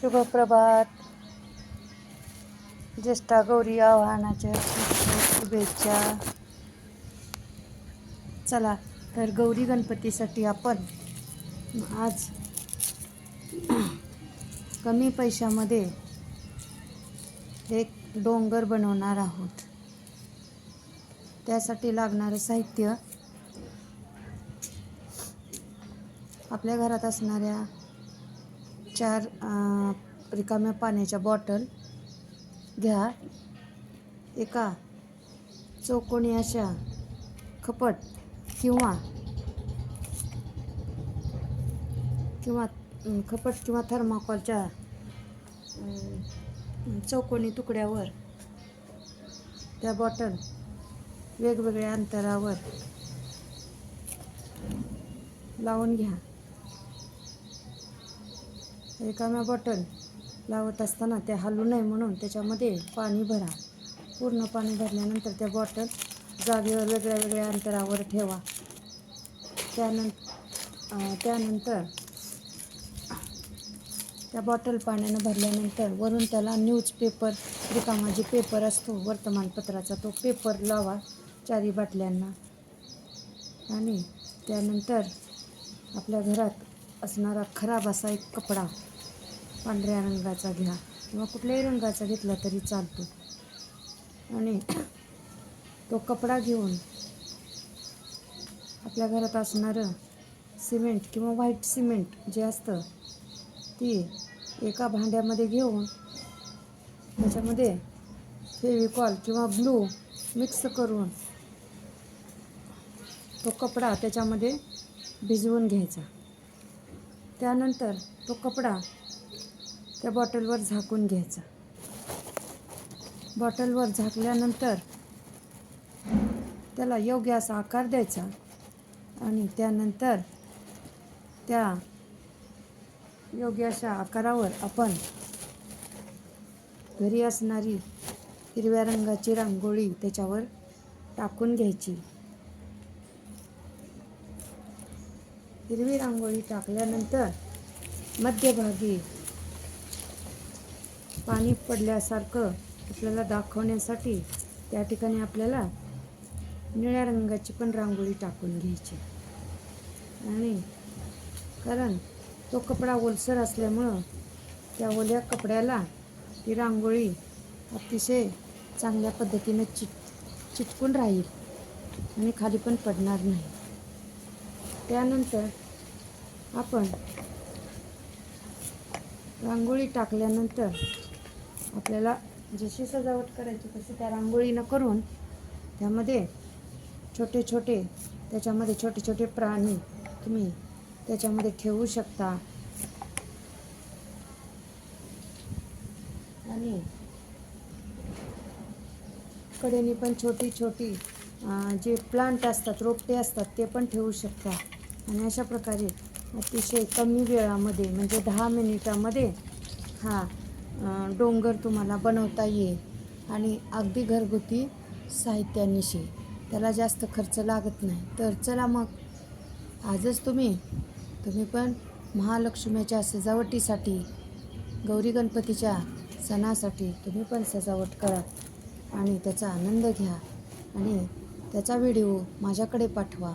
शुभप्रभात ज्येष्ठा गौरी आव्हानाच्या शुभेच्छा. चला तर गौरी गणपतीसाठी आपण आज कमी पैशामध्ये एक डोंगर बनवणार आहोत. त्यासाठी लागणारं साहित्य आपल्या घरात असणाऱ्या चार रिकाम्या पाण्याच्या बॉटल घ्या. एका चौकोनी अशा खपट किंवा किंवा खपट किंवा थर्माकॉलच्या चौकोनी तुकड्यावर त्या बॉटल वेगवेगळ्या अंतरावर लावून घ्या. रिकाम्या बॉटल लावत असताना त्या हलू नये म्हणून त्याच्यामध्ये पाणी भरा. पूर्ण पाणी भरल्यानंतर त्या बॉटल जागेवर वेगळ्या वेगळ्या अंतरावर ठेवा. त्यानं त्यानंतर त्या बॉटल पाण्यानं भरल्यानंतर वरून त्याला न्यूजपेपर रिकामा जे पेपर असतो वर्तमानपत्राचा तो पेपर लावा चारी बाटल्यांना. आणि त्यानंतर आपल्या घरात असणारा खराब असा एक कपडा पांढऱ्या रंगाचा घ्या किंवा कुठल्याही रंगाचा घेतला तरी चालतो. आणि तो कपडा घेऊन आपल्या घरात असणारं सिमेंट किंवा व्हाईट सिमेंट जे असतं ती एका भांड्यामध्ये घेऊन त्याच्यामध्ये फेविकॉल किंवा ब्लू मिक्स करून तो कपडा त्याच्यामध्ये भिजवून घ्यायचा. त्यानंतर तो कपडा त्या बॉटलवर झाकून घ्यायचा. बॉटलवर झाकल्यानंतर त्याला योग्य असा आकार द्यायचा आणि त्यानंतर त्या योग्य अशा आकारावर आपण घरी असणारी हिरव्या रंगाची रांगोळी त्याच्यावर टाकून घ्यायची. हिरवी रांगोळी टाकल्यानंतर मध्यभागी पाणी पडल्यासारखं आपल्याला दाखवण्यासाठी त्या ठिकाणी आपल्याला निळ्या रंगाची पण रांगोळी टाकून घ्यायची. आणि कारण तो कपडा ओलसर असल्यामुळं त्या ओल्या कपड्याला ती रांगोळी अतिशय चांगल्या पद्धतीनं चिट चिटकून राहील आणि खाली पण पडणार नाही. त्यानंतर आपण रांगोळी टाकल्यानंतर आपल्याला जशी सजावट करायची तशी त्या रांगोळीनं करून त्यामध्ये छोटे छोटे त्याच्यामध्ये छोटे छोटे प्राणी तुम्ही त्याच्यामध्ये ठेवू शकता. आणि कडेने पण छोटी छोटी जे प्लांट असतात रोपटे असतात ते पण ठेवू शकता. आणि अशा प्रकारे अतिशय कमी वेळामध्ये म्हणजे दहा मिनिटामध्ये हा डोंगर तुम्हाला बनवता येईल. आणि अगदी घरगुती साहित्यानिशी. त्याला जास्त खर्च लागत नाही. तर चला मग. आजच तुम्ही तुम्ही पण महालक्ष्मीच्या सजावटीसाठी गौरी गणपतीच्या सणासाठी तुम्ही पण सजावट करा आणि त्याचा आनंद घ्या. आणि त्याचा व्हिडिओ माझ्याकडे पाठवा.